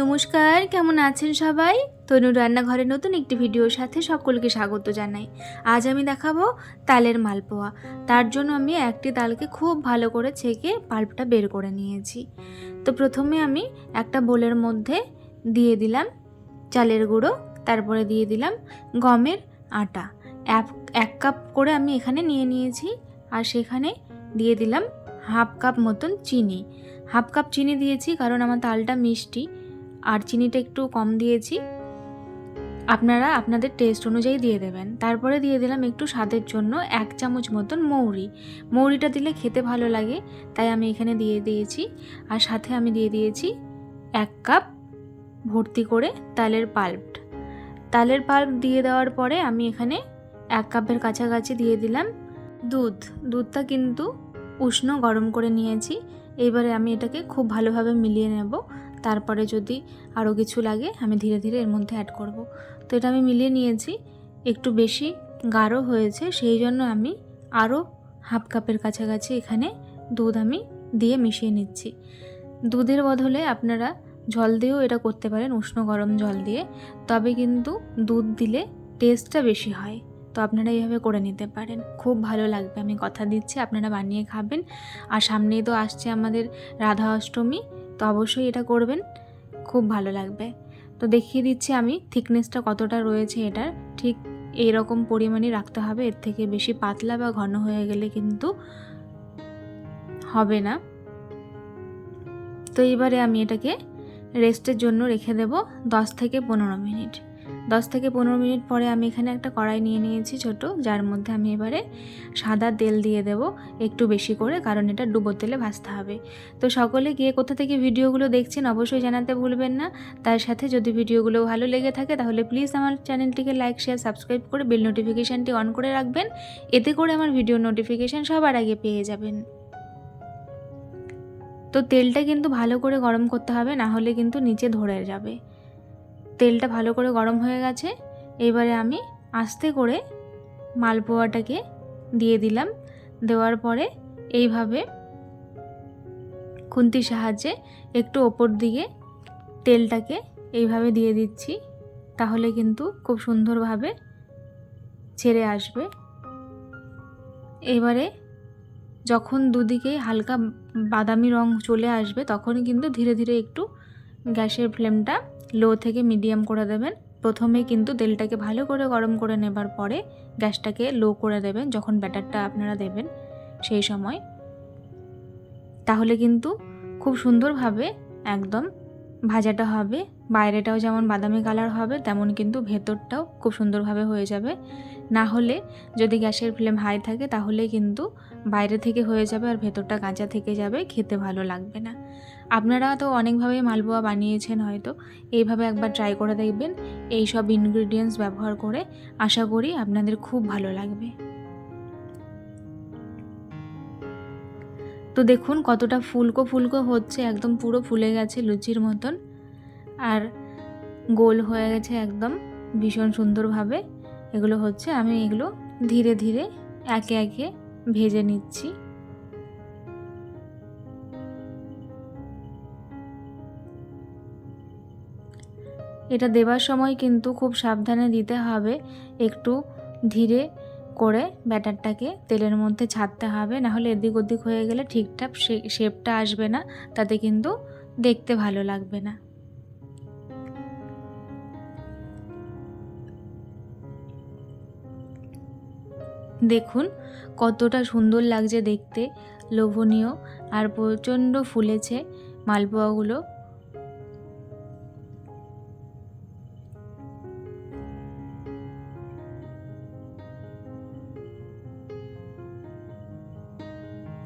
নমস্কার, কেমন আছেন সবাই? তনু রান্নাঘরে নতুন একটি ভিডিওর সাথে সকলকে স্বাগত জানাই। আজ আমি দেখাবো তালের মালপোয়া। তার জন্য আমি একটি তালকে খুব ভালো করে ছেঁকে পাল্পটা বের করে নিয়েছি। তো প্রথমে আমি একটা বোলের মধ্যে দিয়ে দিলাম চালের গুঁড়ো, তারপরে দিয়ে দিলাম গমের আটা। এক কাপ করে আমি এখানে নিয়ে নিয়েছি আর সেখানে দিয়ে দিলাম হাফ কাপ মতন চিনি। হাফ কাপ চিনি দিয়েছি কারণ আমার তালটা মিষ্টি। আর চিনিটা একটু কম দিয়েছি। আপনারা আপনাদের টেস্ট অনুযায়ী দিয়ে দেবেন। তারপরে দিয়ে দিলাম একটু স্বাদের জন্য এক চামচ মতন মৌরি। মৌরিটা দিলে খেতে ভালো লাগে, তাই আমি এখানে দিয়ে দিয়েছি। আর সাথে আমি দিয়ে দিয়েছি এক কাপ ভর্তি করে তালের পাল্প। তালের পাল্প দিয়ে দেওয়ার পরে আমি এখানে এক কাপের কাছাকাছি দিয়ে দিলাম দুধ। দুধটা কিন্তু উষ্ণ গরম করে নিয়েছি। এবারে আমি এটাকে খুব ভালোভাবে মিলিয়ে নেব। তারপরে যদি আরও কিছু লাগে, আমি ধীরে ধীরে এর মধ্যে অ্যাড করব। তো এটা আমি মিলিয়ে নিয়েছি। একটু বেশি গাঢ় হয়েছে, সেই জন্য আমি আরও হাফ কাপের কাছাকাছি এখানে দুধ আমি দিয়ে মিশিয়ে নিচ্ছি। দুধের বদলে আপনারা জল দিয়েও এটা করতে পারেন, উষ্ণ গরম জল দিয়ে। তবে কিন্তু দুধ দিলে টেস্টটা বেশি হয়। তো আপনারা এইভাবে করে নিতে পারেন। খুব ভালো লাগবে। আমি কথা দিচ্ছি, আপনারা বানিয়ে খাবেন। আর সামনেই তো আসছে আমাদের রাধা অষ্টমী, তো অবশ্যই এটা করবেন। খুব ভালো লাগবে। তো দেখিয়ে দিচ্ছি আমি থিকনেসটা কতটা রয়েছে এটার। ঠিক এই রকম পরিমাণে রাখতে হবে। এর থেকে বেশি পাতলা বা ঘন হয়ে গেলে কিন্তু হবে না। তো এবারে আমি এটাকে রেস্টের জন্য রেখে দেব দশ থেকে পনেরো মিনিট। দশ থেকে পনেরো মিনিট পরে আমি এখানে একটা কড়াই নিয়ে নিয়েছি ছোট, যার মধ্যে আমি এবারে সাদা তেল দিয়ে দেব একটু বেশি করে, কারণ এটা ডুবো তেলে ভাজতে হবে। তো সকলে গিয়ে কোথা থেকে ভিডিওগুলো দেখছেন অবশ্যই জানাতে ভুলবেন না। তার সাথে যদি ভিডিওগুলো ভালো লেগে থাকে, তাহলে প্লিজ আমার চ্যানেলটিকে লাইক শেয়ার সাবস্ক্রাইব করে বেল নোটিফিকেশানটি অন করে রাখবেন। এতে করে আমার ভিডিও নোটিফিকেশান সবার আগে পেয়ে যাবেন। তো তেলটা কিন্তু ভালো করে গরম করতে হবে, না হলে কিন্তু নিচে ধরে যাবে। তেলটা ভালো করে গরম হয়ে গেছে, এবারে আমি আস্তে করে মালপোয়াটাকে দিয়ে দিলাম। দেওয়ার পরে এইভাবে খুন্তির সাহায্যে একটু ওপর দিকে তেলটাকে এইভাবে দিয়ে দিচ্ছি, তাহলে কিন্তু খুব সুন্দরভাবে ছেড়ে আসবে। এবারে যখন দুদিকেই হালকা বাদামি রং চলে আসবে, তখনই কিন্তু ধীরে ধীরে একটু গ্যাসের ফ্লেমটা লো থেকে মিডিয়াম করে দেবেন। প্রথমে কিন্তু তেলটাকে ভালো করে গরম করে নেবার পরে গ্যাসটাকে লো করে দেবেন যখন ব্যাটারটা আপনারা দেবেন সেই সময়। তাহলে কিন্তু খুব সুন্দরভাবে একদম ভাজাটা হবে। বাইরেটাও যেমন বাদামি কালার হবে, তেমন কিন্তু ভেতরটাও খুব সুন্দরভাবে হয়ে যাবে। না হলে যদি গ্যাসের ফ্লেম হাই থাকে তাহলে কিন্তু বাইরে থেকে হয়ে যাবে আর ভেতরটা কাঁচা থেকে যাবে, খেতে ভালো লাগবে না। আপনারা তো অনেকভাবেই মালপোয়া বানিয়েছেন হয়তো, এইভাবে একবার ট্রাই করে দেখবেন। এই সব ইনগ্রিডিয়েন্টস ব্যবহার করে আশা করি আপনাদের খুব ভালো লাগবে। তো দেখুন কতটা ফুলকো ফুলকো হচ্ছে, একদম পুরো ফুলে গেছে লুচির মতন। আর গোল হয়ে গেছে একদম ভীষণ সুন্দরভাবে। এগুলো হচ্ছে, আমি এগুলো ধীরে ধীরে একে একে ভেজে নিচ্ছি। এটা দেবার সময় কিন্তু খুব সাবধানে দিতে হবে। একটু ধীরে করে ব্যাটারটাকে তেলের মধ্যে ছাড়তে হবে নাহলে এদিক ওদিক হয়ে গেলে ঠিকঠাক শেপটা আসবে না, তাতে কিন্তু দেখতে ভালো লাগবে না। দেখুন, কতটা সুন্দর লাগছে দেখতে, লোভনীয় আর প্রচণ্ড ফুলেছে মালপোয়াগুলো।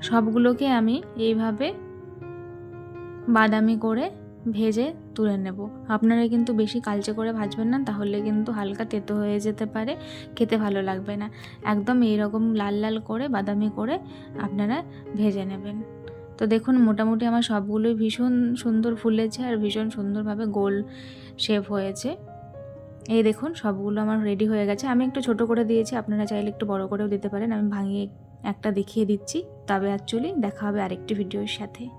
সবগুলোকে আমি এইভাবে বাদামি করে ভেজে তুলে নেব। আপনারা কিন্তু বেশি কালচে করে ভাজবেন না, তাহলে কিন্তু হালকা তেতো হয়ে যেতে পারে, খেতে ভালো লাগবে না। একদম এইরকম লাল লাল করে, বাদামি করে আপনারা ভেজে নেবেন। তো দেখুন, মোটামুটি আমার সবগুলোই ভীষণ সুন্দর ফুলেছে আর ভীষণ সুন্দরভাবে গোল শেপ হয়েছে। এই দেখুন, সবগুলো আমার রেডি হয়ে গেছে। আমি একটু ছোট করে দিয়েছি, আপনারা চাইলে একটু বড় করেও দিতে পারেন। আমি ভাঙিয়ে একটা দেখিয়ে দিচ্ছি। তবে অ্যাকচুয়ালি দেখা হবে আরেকটি ভিডিওর সাথে।